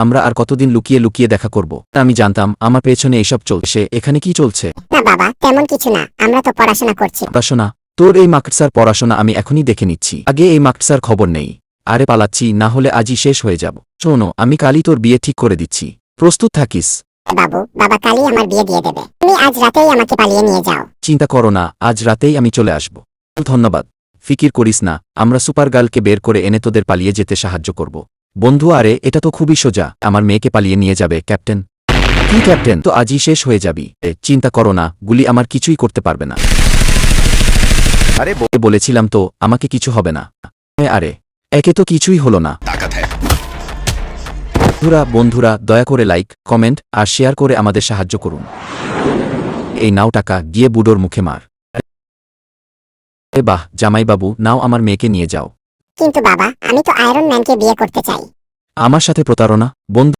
আমরা আর কতদিন লুকিয়ে লুকিয়ে দেখা করব? আমি জানতাম আমার পেছনে এসব চলছে এখানে কি চলছে? না বাবা তেমন কিছু না আমরা তো পড়াশোনা করছি। পড়াশোনা? তোর এই মাকসার পড়াশোনা আমি এখনই দেখে নিচ্ছি। আগে এই মাকসার খবর নেই। আরে পালাচ্ছি না হলে আজই শেষ হয়ে যাব। শোনো আমি কালই তোর বিয়ে ঠিক করে দিচ্ছি। প্রস্তুত থাকিস। বাবু বাবা কালই আমার বিয়ে দিয়ে দেবে। তুমি আজ রাতেই আমাকে পালিয়ে নিয়ে যাও। চিন্তা করো না আজ রাতেই আমি চলে আসব। ধন্যবাদ। ফিকির করিস না আমরা সুপার গার্লকে বের করে এনে তোদের পালিয়ে যেতে সাহায্য করব। বন্ধু আরে এটা তো খুবই সোজা। আমার মেয়েকে পালিয়ে নিয়ে যাবে ক্যাপ্টেন। কি ক্যাপ্টেন? তো আজই শেষ হয়ে যাবি। চিন্তা করো না গুলি আমার কিছুই করতে পারবে না। আরে বলেছিলাম তো আমাকে কিছু হবে না। আরে একে তো কিছুই হলো না। বন্ধুরা বন্ধুরা দয়া করে লাইক কমেন্ট আর শেয়ার করে আমাদের সাহায্য করুন। এই নাও টাকা গিয়ে বুডোর মুখে মার। বাহ জামাইবাবু নাও আমার মেয়েকে নিয়ে যাও। কিন্তু বাবা আমি তো আয়রন ম্যানকে বিয়ে করতে চাই। আমার সাথে প্রতারণা বন্ধু